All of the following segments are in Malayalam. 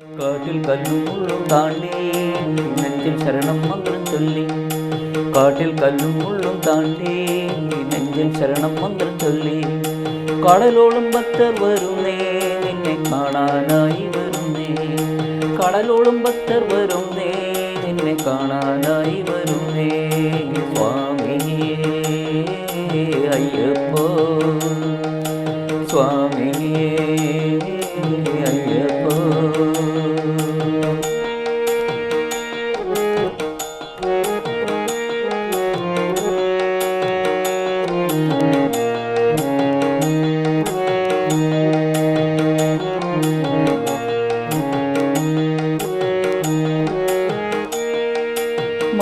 കാട്ടിൽ കല്ലും മുള്ളും താണ്ടി നെഞ്ചിൽ ശരണം ചൊല്ലി. കാട്ടിൽ കല്ലും മുള്ളും താണ്ടി നെഞ്ചിൽ ശരണം മന്ത്രം ചൊല്ലി. കടലോളം ഭക്തർ വരുന്നേ നിന്നെ കാണാനായി വരുന്നേ. കടലോളം ഭക്തർ വരുന്നേ നിന്നെ കാണാനായി വരുന്നേ. സ്വാമി അയ്യപ്പോ. സ്വാമിയേ അയ്യപ്പോ.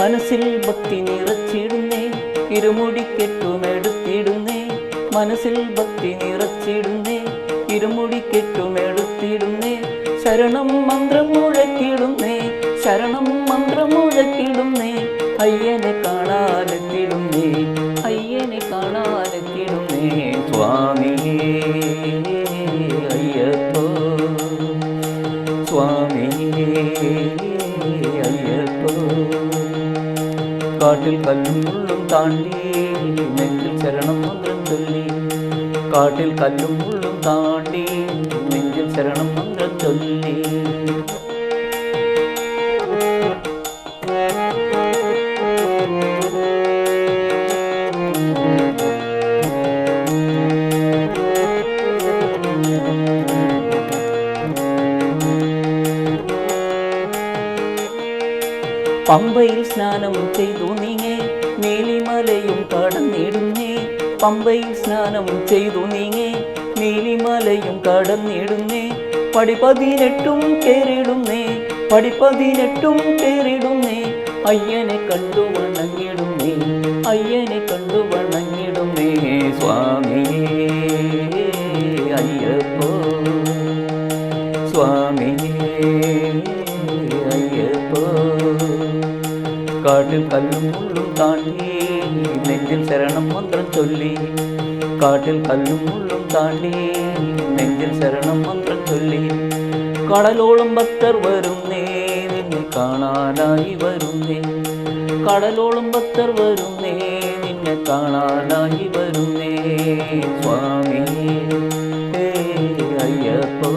മനസ്സിൽ ഭക്തി നിറച്ചിടുന്നേ. ഇരുമുടി കെട്ടുമെടുത്തിടുന്നേ. മനസ്സിൽ ഭക്തി നിറച്ചിടുന്നേ. ഇരുമുടി കെട്ടുമെടുത്തിടുന്നേ. ശരണം മന്ത്രം മുഴക്കിടുന്നേ. ശരണം മന്ത്രം മുഴക്കിടുന്നേ. അയ്യനെ കാണാനെത്തിടുന്നേ. അയ്യനെ കാണാനെത്തിടുന്നേ. സ്വാമിയേ അയ്യപ്പോ സ്വാമിയേ കാട്ടിൽ കല്ലും മുള്ളും താണ്ടി നെഞ്ചിൽ ശരണം മന്ത്രം ചൊല്ലി. കാട്ടിൽ കല്ലും മുള്ളും താണ്ടി നെഞ്ചിൽ ശരണം പമ്പയിൽ സ്നാനം ചെയ്തു നീങ്ങേ നീലിമലയും കടന്നിടുന്നേ പമ്പയിൽ സ്നാനം ചെയ്തു നീങ്ങേ നീലിമലയും കടന്നിടുന്നേ പടി പതിനെട്ടും കേറിടുന്നേ പടി പതിനെട്ടും കേറിടുന്നേ അയ്യനെ കണ്ടു വണങ്ങിടുന്നേ അയ്യനെ കണ്ടു വണങ്ങിടുന്നേ സ്വാമിയേ കാട്ടിൽ കല്ലും മുള്ളും താണ്ടി. നെഞ്ചിൽ ശരണം മന്ത്രം ചൊല്ലി. കാട്ടിൽ കല്ലും മുള്ളും താണ്ടി. നെഞ്ചിൽ ശരണം മന്ത്രം ചൊല്ലി. കടലോളം ഭക്തർ വരുന്നേ നിന്നെ കാണാനായി വരുന്നേ. കടലോളം ഭക്തർ വരുന്നേ നിന്നെ കാണാനായി വരുന്നേ. സ്വാമി അയ്യപ്പോ.